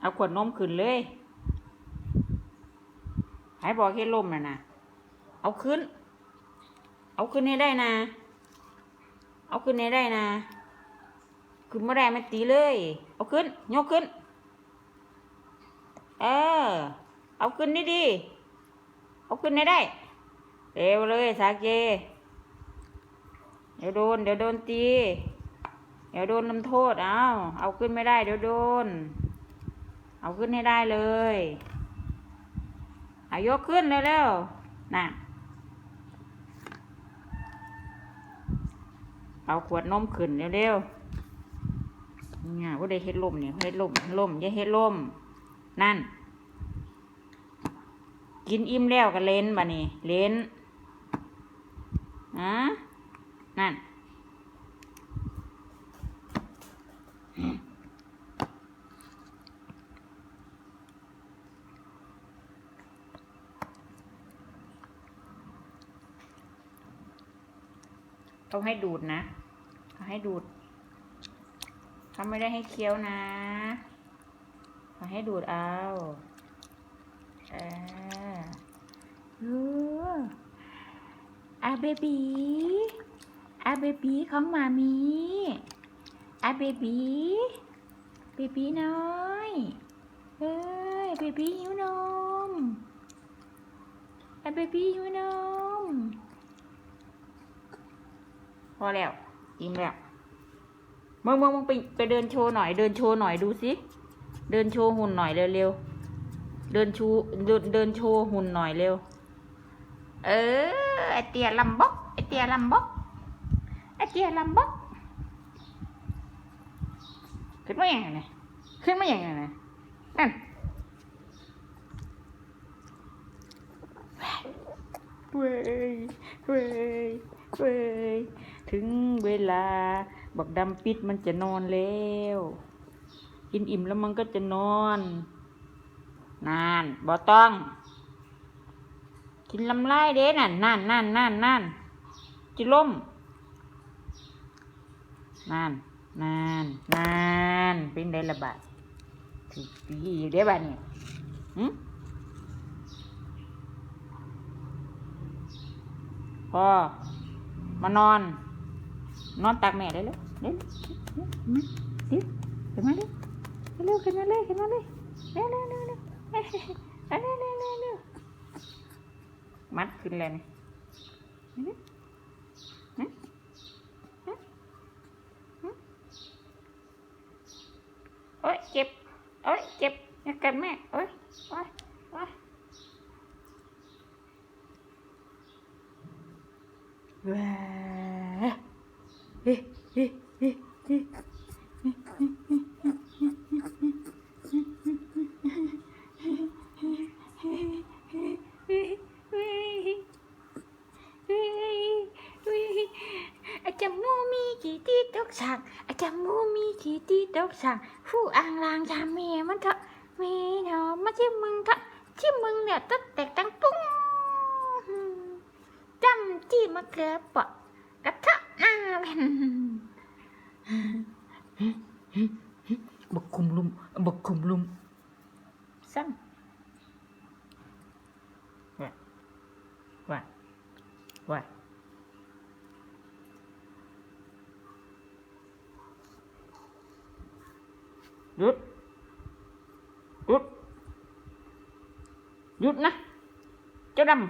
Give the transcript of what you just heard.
เอาขวดนมขึ้นเลยให้บอกให้ล่มน่ะนะเอาขึ้น เอาขึ้นให้ได้นะ เอาขึ้นให้ได้นะ ขึ้นไม่ได้ไม่ตีเลย เอาขึ้น ยกขึ้น เออ เอาขึ้นนี่ดี เอาขึ้นให้ได้ เร็วเลยสาเก เดี๋ยวโดน เดี๋ยวโดนตี เดี๋ยวโดนลำโทษ เอา เอาขึ้นไม่ได้ เดี๋ยวโดน เอาขึ้นให้ได้เลยเอายกขึ้นเร็วๆน่ะ เอาขวดนมขึ้นเร็วๆเนี่ยว่าได้เฮ็ดลมเนี่ยเฮ็ดลมลมอย่าเฮ็ดลม นั่น กินอิ่มแล้วก็เล่นบ่นี่เล่นอะนั่น ต้องให้ดูดนะเขาให้ดูดเขาไม่ได้ให้เคี้ยวนะเขาให้ดูดเอาเออเอออาเบบีอาเบบีของมามีอาเบบีเบบีน้อยเอ้ยเบบีหิวนมอาเบบีหิวนม พอแล้วอิ่มแล้วมึงมึงมึงไปไปเดินโชว์หน่อยเดินโชว์หน่อยดูสิเดินโชว์หุ่นหน่อยเร็วๆเดินชูเดินเดินโชว์หุ่นหน่อยเร็ว เออไอเตียลำบกไอเตียลำบกไอเตียลำบกขึ้นมาอย่างไงขึ้นมาอย่างไงนั่นเว้ยเว้ยเว้ย ถึงเวลา บักดำปิดมันจะนอนแล้ว กินอิ่มแล้วมันก็จะนอน นานบ่ต้อง กินลำไส้เด้นั่นนั่นนั่นนั่นนั่นจิล่มนั่นนั่นนั่นเป็นได้ระบาดถือปีอยู่ได้บ้านี่หึพอมานอน นอนตักแม่เลยเร็เร็วมาขึ้นมาเลยเร็วขึ้นมาเลยขึ้นมาเลยเร็วเร็วเร็วเร็วเร็วเร็วเร็วมัดขึ้นเลยนี่โอ้ยเจ็บโอ้ยเจ็บอยากกัดแม่โอ้ยโอ้ยโอ้ยว้า อาจารย์มูมีกี่ตีตกสั่งอาจารย์มูมีกี่ตีตกสั่งผู้อ่างลางชาเมีมันเถอะมีเนาะมาที่มึงเถอะที่มึงเนี่ยตั้งแต่ตั้งปุ้งจำจี้มะเขือเปาะกระทะหน้าเป็น bậc khùng lum bậc khùng lum xanh quạt quạt quạt rút. Rút. Rút nè. Cho đâm.